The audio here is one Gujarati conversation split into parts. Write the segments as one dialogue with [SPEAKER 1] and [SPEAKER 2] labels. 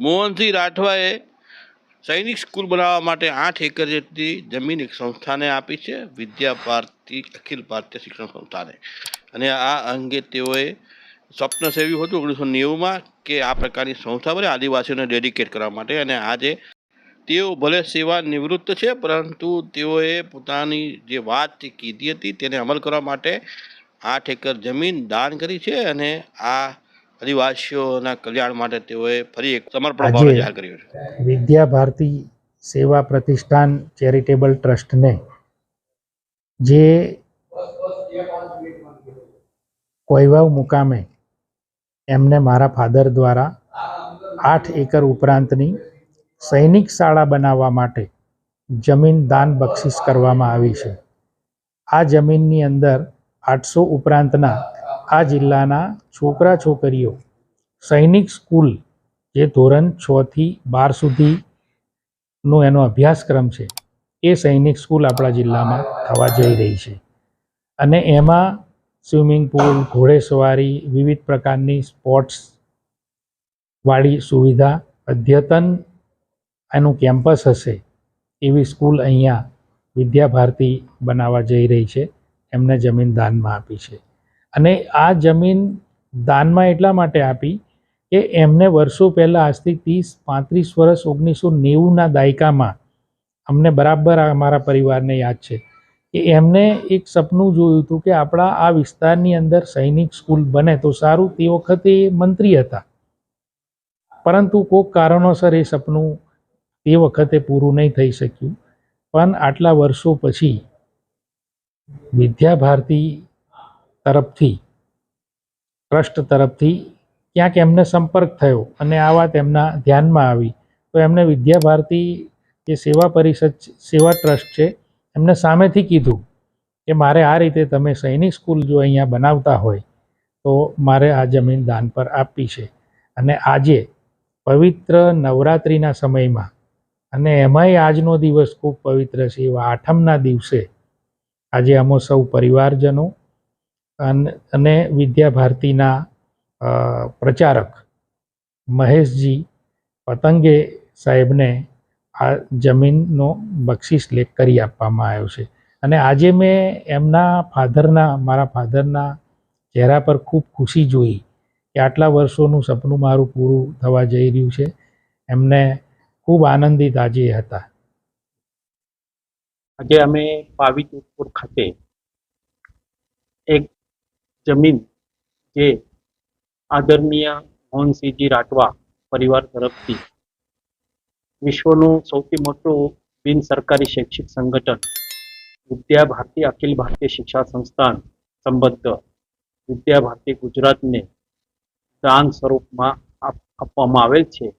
[SPEAKER 1] મોહનસિંહ રાઠવાએ સૈનિક સ્કૂલ બનાવવા માટે આઠ એકર જેટલી જમીન એક સંસ્થાને આપી છે, વિદ્યા ભારતી અખિલ ભારતીય શિક્ષણ સંસ્થાને. અને આ અંગે તેઓએ સ્વપ્ન સેવ્યું હતું ઓગણીસો નેવુંમાં કે આ પ્રકારની સંસ્થા બને આદિવાસીઓને ડેડિકેટ કરવા માટે. અને આજે તેઓ ભલે સેવા નિવૃત્ત છે, પરંતુ તેઓએ પોતાની જે વાત કીધી હતી, તેને અમલ કરવા માટે આઠ એકર જમીન દાન કરી છે. અને આ આદિવાસીઓના કલ્યાણ માટે તેઓએ ફરી એક સમર્પણ ભાવ જાહેર કર્યો છે.
[SPEAKER 2] વિદ્યા ભારતી સેવા પ્રતિષ્ઠાન ચેરિટેબલ ટ્રસ્ટને જે કોઈવાવ મુકામે એમને મારા ફાધર દ્વારા આઠ એકર ઉપરાંતની સૈનિક શાળા બનાવવા માટે જમીન દાન બક્ષિસ કરવામાં આવી છે. આ જમીનની અંદર આઠસો ઉપરાંતના આ જિલ્લાના છોકરા છોકરીઓ સૈનિક સ્કૂલ જે ધોરણ છથી બાર સુધીનો એનો અભ્યાસક્રમ છે, એ સૈનિક સ્કૂલ આપણા જિલ્લામાં થવા જઈ રહી છે. અને એમાં સ્વિમિંગ પુલ, ઘોડેસવારી, વિવિધ પ્રકારની સ્પોર્ટ્સ વાળી સુવિધા, અદ્યતન એનું કેમ્પસ હશે એવી સ્કૂલ અહીંયા વિદ્યાભારતી બનાવવા જઈ રહી છે, એમને જમીન દાનમાં આપી છે. અને આ જમીન દાનમાં એટલા માટે આપી કે એમને વર્ષો પહેલાં આજથી ત્રીસ, પાંત્રીસ વર્ષ ઓગણીસો નેવુંના દાયકામાં અમને બરાબર અમારા પરિવારને યાદ છે કે એમને એક સપનું જોયું હતું કે આપણા આ વિસ્તારની અંદર સૈનિક સ્કૂલ બને તો સારું તે વખતે એ મંત્રી હતા. પરંતુ કોઈક કારણોસર એ સપનું તે વખતે પૂરું નહીં થઈ શક્યું. પણ આટલા વર્ષો પછી વિદ્યા ભારતી તરફથી, ટ્રસ્ટ તરફથી ક્યાંક એમને સંપર્ક થયો અને આ વાત એમના ધ્યાનમાં આવી. તો એમને વિદ્યા ભારતી જે સેવા પરિષદ સેવા ટ્રસ્ટ છે, એમને સામેથી કીધું કે મારે આ રીતે તમે સૈનિક સ્કૂલ જો અહીંયા બનાવતા હોય, તો મારે આ જમીન દાન પર આપવી છે. અને આજે પવિત્ર નવરાત્રિના સમયમાં અને એમાંય આજનો દિવસ ખૂબ પવિત્ર છે, એવા આઠમના દિવસે આજે અમો સૌ પરિવારજનો અન- વિદ્યા ભારતીના પ્રચારક મહેશજી પતંગે સાહેબને આ જમીનનો બક્ષિસ લેખ કરી આપવામાં આવ્યો છે. અને આજે મેં એમના ફાધરના, મારા ફાધરના ચહેરા પર ખૂબ ખુશી જોઈ કે આટલા વર્ષોનું સપનું મારું પૂરું થવા જઈ રહ્યું છે. એમને ખૂબ આનંદિત આજે હતા.
[SPEAKER 3] આજે અમે પાવી ખાતે એક જમીન જે આદરણીય મોહનસિંહજી રાઠવા પરિવાર તરફથી વિશ્વનું સૌથી મોટું બિન સરકારી શૈક્ષિક સંગઠન વિદ્યા ભારતી અખિલ ભારતીય શિક્ષા સંસ્થાન સંબદ્ધ વિદ્યા ભારતી ગુજરાતને દાન સ્વરૂપમાં આપવામાં આવેલ છે.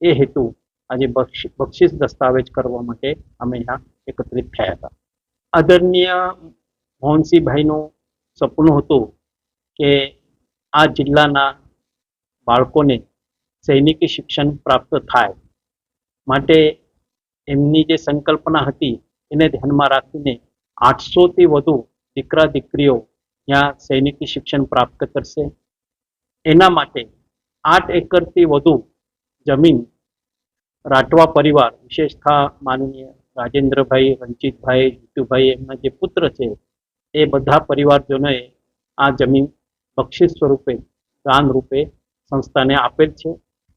[SPEAKER 3] એ હેતુ આજે બક્ષિ- બક્ષિસ દસ્તાવેજ કરવા માટે અમે અહીંયા એકત્રિત થયા હતા. આદરણીય મોહનસિંહભાઈનું સપનું હતું કે આ જિલ્લાના બાળકોને સૈનિકી શિક્ષણ પ્રાપ્ત થાય માટે એમની જે સંકલ્પના હતી એને ધ્યાનમાં રાખીને આઠસોથી વધુ દીકરા દીકરીઓ ત્યાં સૈનિકી શિક્ષણ પ્રાપ્ત કરશે. એના માટે આઠ એકરથી વધુ જમીન રાઠવા પરિવાર, વિશેષતા માનનીય રાજેન્દ્રભાઈ, રણજીતભાઈ, જીતુભાઈ એમના જે પુત્ર છે, એ બધા પરિવારજનોએ આ જમીન બક્ષિસ સ્વરૂપે દાન રૂપે સંસ્થાને આપેલ છે.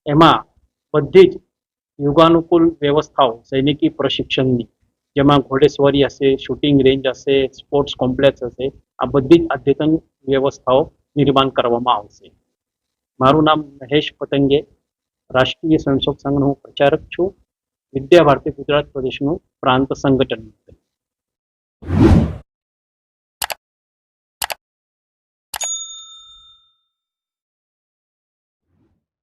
[SPEAKER 3] એમાં બધી જ યુગાનુકૂળ વ્યવસ્થાઓ, સૈનિકી પ્રશિક્ષણની, જેમાં ઘોડેસવારી હશે, શૂટિંગ રેન્જ હશે, સ્પોર્ટ્સ કોમ્પ્લેક્સ હશે, આ બધી જ અદ્યતન વ્યવસ્થાઓ નિર્માણ કરવામાં આવશે. મારું નામ મહેશ પતંગે, રાષ્ટ્રીય સ્વયંસેવક સંઘનો પ્રચારક છું. વિદ્યા ભારતી ગુજરાત પ્રદેશનું પ્રાંત સંગઠન.